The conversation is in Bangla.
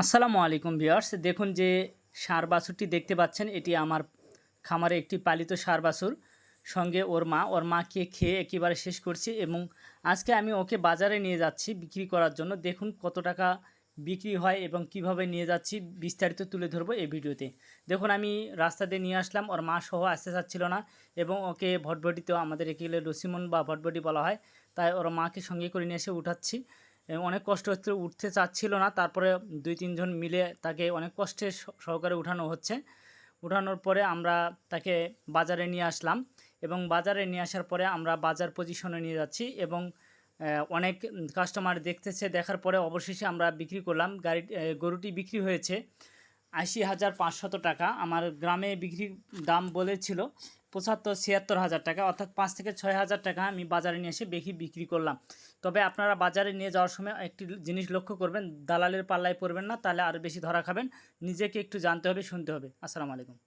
আসসালামু আলাইকুম ভিউয়ার্স। দেখুন যে সার বাছুরটি দেখতে পাচ্ছেন, এটি আমার খামারে একটি পালিত সার বাছুর। সঙ্গে ওর মা, ওর মাকে খেয়ে একেবারে শেষ করছি এবং আজকে আমি ওকে বাজারে নিয়ে যাচ্ছি বিক্রি করার জন্য। দেখুন কত টাকা বিক্রি হয় এবং কীভাবে নিয়ে যাচ্ছি, বিস্তারিত তুলে ধরবো এই ভিডিওতে। দেখুন, আমি রাস্তা দিয়ে নিয়ে আসলাম, ওর মা সহ আসতে চাচ্ছিল না এবং ওকে ভটভটিতেও আমাদের এখানে রসিমন বা ভটভটি বলা হয়, তাই ওর মাকে সঙ্গে করে নিয়ে এসে উঠাচ্ছি। অনেক কষ্ট হচ্ছে উঠতে চাচ্ছিল না। তারপরে দুই তিনজন মিলে তাকে অনেক কষ্টে সহকারে উঠানো হচ্ছে। উঠানোর পরে আমরা তাকে বাজারে নিয়ে আসলাম এবং বাজারে নিয়ে আসার পরে আমরা বাজার পজিশনে নিয়ে যাচ্ছি এবং অনেক কাস্টমার দেখতেছে, দেখার পরে অবশেষে আমরা বিক্রি করলাম। গাড়ি গরুটি বিক্রি হয়েছে আশি হাজার পাঁচশত টাকা। আমার গ্রামে বিক্রির দাম বলেছিল পঁচাত্তর, ছিয়াত্তর হাজার টাকা, অর্থাৎ পাঁচ থেকে ছয় হাজার টাকা আমি বাজারে নিয়ে এসে বেশি বিক্রি করলাম। তবে আপনারা বাজারে নিয়ে যাওয়ার সময় একটি জিনিস লক্ষ্য করবেন, দালালের পাল্লায় পড়বেন না, তাহলে আরও বেশি ধরা খাবেন। নিজেকে একটু জানতে হবে, শুনতে হবে। আসসালামু আলাইকুম।